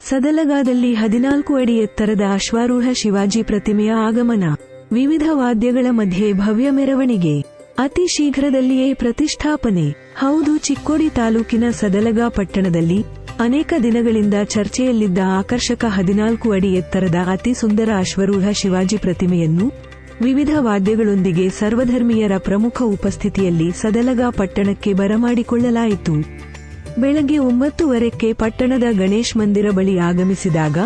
ಸದಲಗಾದಲ್ಲಿ ಹದಿನಾಲ್ಕು ಅಡಿ ಎತ್ತರದ ಅಶ್ವಾರೂಢ ಶಿವಾಜಿ ಪ್ರತಿಮೆಯ ಆಗಮನ. ವಿವಿಧ ವಾದ್ಯಗಳ ಮಧ್ಯೆ ಭವ್ಯ ಮೆರವಣಿಗೆ. ಅತಿ ಶೀಘ್ರದಲ್ಲಿಯೇ ಪ್ರತಿಷ್ಠಾಪನೆ. ಹೌದು, ಚಿಕ್ಕೋಡಿ ತಾಲೂಕಿನ ಸದಲಗಾ ಪಟ್ಟಣದಲ್ಲಿ ಅನೇಕ ದಿನಗಳಿಂದ ಚರ್ಚೆಯಲ್ಲಿದ್ದ ಆಕರ್ಷಕ ಹದಿನಾಲ್ಕು ಅಡಿ ಎತ್ತರದ ಅತಿ ಸುಂದರ ಅಶ್ವರೂಢ ಶಿವಾಜಿ ಪ್ರತಿಮೆಯನ್ನು ವಿವಿಧ ವಾದ್ಯಗಳೊಂದಿಗೆ ಸರ್ವಧರ್ಮೀಯರ ಪ್ರಮುಖ ಉಪಸ್ಥಿತಿಯಲ್ಲಿ ಸದಲಗಾ ಪಟ್ಟಣಕ್ಕೆ ಬರಮಾಡಿಕೊಳ್ಳಲಾಯಿತು. ಬೆಳಗ್ಗೆ ಒಂಬತ್ತುವರೆಕ್ಕೆ ಪಟ್ಟಣದ ಗಣೇಶ್ ಮಂದಿರ ಬಳಿ ಆಗಮಿಸಿದಾಗ,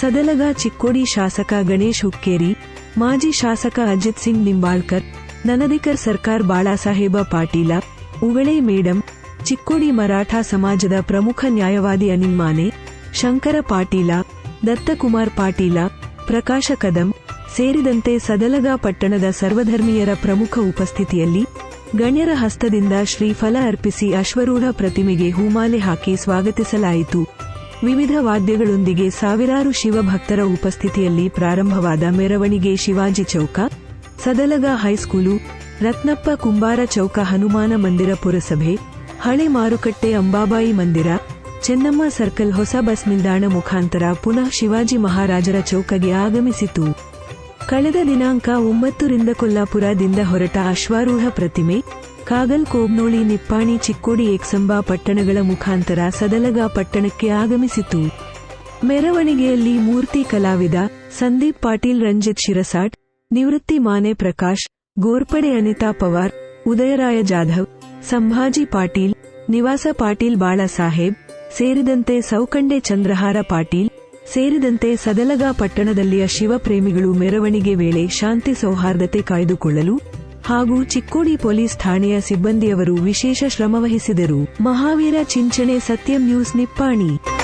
ಸದಲಗ ಚಿಕ್ಕೋಡಿ ಶಾಸಕ ಗಣೇಶ್ ಹುಕ್ಕೇರಿ, ಮಾಜಿ ಶಾಸಕ ಅಜಿತ್ ಸಿಂಗ್ ನಿಂಬಾಳ್ಕರ್, ನನದಿಕರ್ ಸರ್ಕಾರ್ ಬಾಳಾಸಾಹೇಬ ಪಾಟೀಲ, ಉಗಳೇ ಮೇಡಂ, ಚಿಕ್ಕೋಡಿ ಮರಾಠ ಸಮಾಜದ ಪ್ರಮುಖ ನ್ಯಾಯವಾದಿ ಅನಿಲ್ ಮಾನೆ, ಶಂಕರ ಪಾಟೀಲ, ದತ್ತಕುಮಾರ್ ಪಾಟೀಲ, ಪ್ರಕಾಶ ಕದಂ ಸೇರಿದಂತೆ ಸದಲಗಾ ಪಟ್ಟಣದ ಸರ್ವಧರ್ಮೀಯರ ಪ್ರಮುಖ ಉಪಸ್ಥಿತಿಯಲ್ಲಿ ಗಣ್ಯರ ಹಸ್ತದಿಂದ ಶ್ರೀಫಲ ಅರ್ಪಿಸಿ ಅಶ್ವರೂಢ ಪ್ರತಿಮೆಗೆ ಹೂಮಾಲೆ ಹಾಕಿ ಸ್ವಾಗತಿಸಲಾಯಿತು. ವಿವಿಧ ವಾದ್ಯಗಳೊಂದಿಗೆ ಸಾವಿರಾರು ಶಿವಭಕ್ತರ ಉಪಸ್ಥಿತಿಯಲ್ಲಿ ಪ್ರಾರಂಭವಾದ ಮೆರವಣಿಗೆ ಶಿವಾಜಿ ಚೌಕ, ಸದಲಗ ಹೈಸ್ಕೂಲು, ರತ್ನಪ್ಪ ಕುಂಬಾರ ಚೌಕ ಹನುಮಾನ ಮಂದಿರ ಪುರಸಭೆ, ಹಳೆ ಮಾರುಕಟ್ಟೆ ಅಂಬಾಬಾಯಿ ಮಂದಿರ, ಚೆನ್ನಮ್ಮ ಸರ್ಕಲ್ ಹೊಸ ಬಸ್ ನಿಲ್ದಾಣ ಮುಖಾಂತರ ಪುನಃ ಶಿವಾಜಿ ಮಹಾರಾಜರ ಚೌಕಗೆ ಆಗಮಿಸಿತು. ಕಳೆದ ದಿನಾಂಕ ಒಂಬತ್ತರಿಂದ ಕೊಲ್ಲಾಪುರದಿಂದ ಹೊರಟ ಅಶ್ವಾರೂಢ ಪ್ರತಿಮೆ, ಕಾಗಲ್ ಕೋಬ್ನೋಳಿ ನಿಪ್ಪಾಣಿ ಚಿಕ್ಕೋಡಿ ಏಕ್ಸಂಬಾ ಪಟ್ಟಣಗಳ ಮುಖಾಂತರ ಸದಲಗ ಪಟ್ಟಣಕ್ಕೆ ಆಗಮಿಸಿತು. ಮೆರವಣಿಗೆಯಲ್ಲಿ ಮೂರ್ತಿ ಕಲಾವಿದ ಸಂದೀಪ್ ಪಾಟೀಲ್, ರಂಜಿತ್ ಶಿರಸಾಟ್, ನಿವೃತ್ತಿ ಮಾನೆ ಪ್ರಕಾಶ್, ಗೋರ್ಪಡೆ ಅನಿತಾ ಪವಾರ್, ಉದಯರಾಯ ಜಾಧವ್, ಸಂಭಾಜಿ ಪಾಟೀಲ್, ನಿವಾಸ ಪಾಟೀಲ್ ಬಾಳಾಸಾಹೇಬ್ ಸೇರಿದಂತೆ ಸೌಕಂಡೆ ಚಂದ್ರಹಾರ ಪಾಟೀಲ್ ಸೇರಿದಂತೆ ಸದಲಗಾ ಪಟ್ಟಣದಲ್ಲಿಯ ಶಿವಪ್ರೇಮಿಗಳು ಮೆರವಣಿಗೆ ವೇಳೆ ಶಾಂತಿ ಸೌಹಾರ್ದತೆ ಕಾಯ್ದುಕೊಳ್ಳಲು ಹಾಗೂ ಚಿಕ್ಕೋಡಿ ಪೊಲೀಸ್ ಠಾಣೆಯ ಸಿಬ್ಬಂದಿಯವರು ವಿಶೇಷ ಶ್ರಮವಹಿಸಿದರು. ಮಹಾವೀರ ಚಿಂಚಣೆ ಸತ್ಯಂ ನ್ಯೂಸ್, ನಿಪ್ಪಾಣಿ.